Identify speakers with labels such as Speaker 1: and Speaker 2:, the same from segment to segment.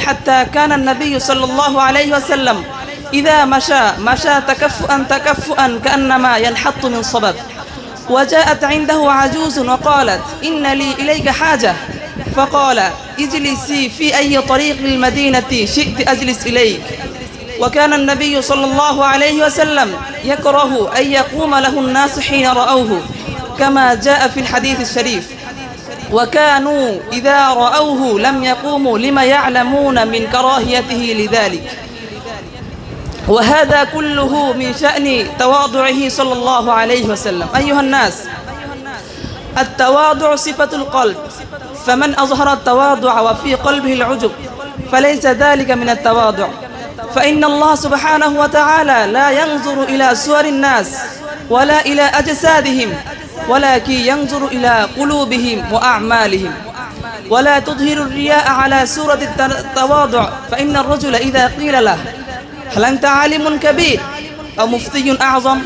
Speaker 1: حتى كان النبي صلى الله عليه وسلم إذا مشى مشى تكفؤا تكفؤا كأنما ينحط من صبب وجاءت عنده عجوز وقالت إن لي إليك حاجة. فقال اجلسي في أي طريق المدينة شئت أجلس إليك. وكان النبي صلى الله عليه وسلم يكره أن يقوم له الناس حين رأوه كما جاء في الحديث الشريف. وكانوا إذا رأوه لم يقوموا لما يعلمون من كراهيته لذلك. وهذا كله من شأن تواضعه صلى الله عليه وسلم. أيها الناس التواضع صفة القلب. فمن أظهر التواضع وفي قلبه العجب فليس ذلك من التواضع. فإن الله سبحانه وتعالى لا ينظر إلى صور الناس ولا إلى أجسادهم. ولكن ينظر إلى قلوبهم وأعمالهم. ولا تظهر الرياء على سورة التواضع فإن الرجل إذا قيل له هل أنت عالم كبير أو مفتي أعظم؟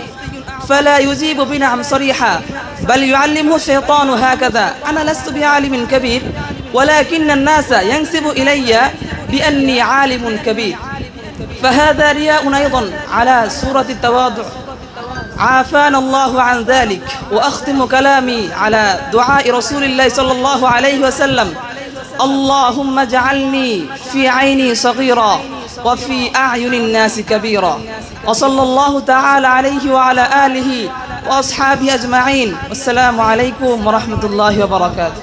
Speaker 1: فلا يجيب بنعم صريحا بل يعلمه الشيطان هكذا. أنا لست بعالم كبير ولكن الناس ينسب إلي بأني عالم كبير. فهذا رياء أيضا على سورة التواضع. عافانا الله عن ذلك وأختم كلامي على دعاء رسول الله صلى الله عليه وسلم. اللهم اجعلني في عيني صغيرا وفي أعين الناس كبيرا. وصلى الله تعالى عليه وعلى آله وأصحابه أجمعين. والسلام عليكم ورحمة الله وبركاته.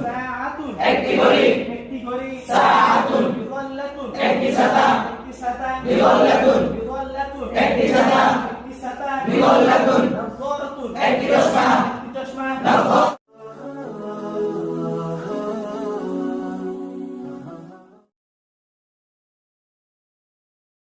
Speaker 2: بظل يكن